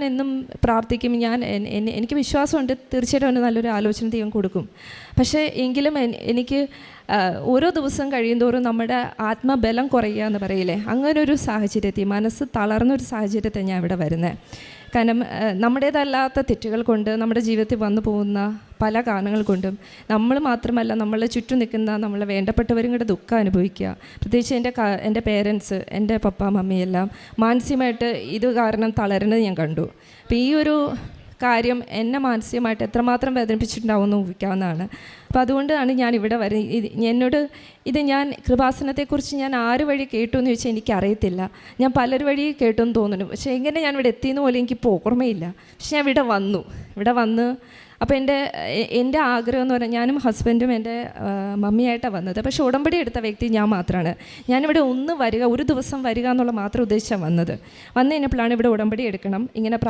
എന്നും പ്രാർത്ഥിക്കും. ഞാൻ എനിക്ക് വിശ്വാസമുണ്ട്. തീർച്ചയായിട്ടും അവന് നല്ലൊരു ആലോചന ദൈവം കൊടുക്കും. പക്ഷേ എങ്കിലും എനിക്ക് ഓരോ ദിവസം കഴിയുന്തോറും നമ്മുടെ ആത്മബലം കുറയുക എന്ന് പറയില്ലേ? അങ്ങനൊരു സാഹചര്യത്തിൽ മനസ്സ് തളർന്നൊരു സാഹചര്യത്തിൽ ഞാൻ ഇവിടെ വരുന്നത്. കാരണം നമ്മുടേതല്ലാത്ത തെറ്റുകൾ കൊണ്ട് നമ്മുടെ ജീവിതത്തിൽ വന്നു പോകുന്ന പല കാരണങ്ങൾ കൊണ്ടും നമ്മൾ മാത്രമല്ല നമ്മളെ ചുറ്റും നിൽക്കുന്ന നമ്മളെ വേണ്ടപ്പെട്ടവരും കൂടെ ദുഃഖം അനുഭവിക്കുക. പ്രത്യേകിച്ച് എന്റെ എന്റെ പേരൻസ് എന്റെ പപ്പ മമ്മിയെല്ലാം മാനസികമായിട്ട് ഇത് കാരണം തളരുന്നത് ഞാൻ കണ്ടു. അപ്പോൾ ഈ ഒരു കാര്യം എന്നെ മാനസികമായിട്ട് എത്രമാത്രം വേദനിപ്പിച്ചിട്ടുണ്ടാവുമെന്ന് ഊഹിക്കാവുന്നതാണ്. അപ്പോൾ അതുകൊണ്ടാണ് ഞാൻ ഇവിടെ വരെ ഇത് എന്നോട് ഇത് ഞാൻ കൃപാസനത്തെക്കുറിച്ച് ഞാൻ ആര് വഴി കേട്ടു എന്ന് ചോദിച്ചാൽ എനിക്കറിയത്തില്ല. ഞാൻ പലർ വഴി കേട്ടു എന്ന് തോന്നുന്നു പക്ഷേ എങ്ങനെ ഞാൻ ഇവിടെ എത്തിയെന്ന് പോലും എനിക്ക് ഓർമ്മയില്ല. പക്ഷെ ഞാൻ ഇവിടെ വന്നു. ഇവിടെ വന്ന് അപ്പോൾ എന്റെ എന്റെ ആഗ്രഹം എന്ന് പറഞ്ഞാൽ ഞാനും ഹസ്ബൻഡും എന്റെ മമ്മിയായിട്ടാണ് വന്നത്. പക്ഷേ ഉടമ്പടി എടുത്ത വ്യക്തി ഞാൻ മാത്രമാണ് ഞാനിവിടെ ഒന്ന് വരിക ഒരു ദിവസം വരിക എന്നുള്ള മാത്രം ഉദ്ദേശിച്ചാണ് വന്നത്. വന്നു കഴിഞ്ഞപ്പോഴാണ് ഇവിടെ ഉടമ്പടി എടുക്കണം. ഇങ്ങനെ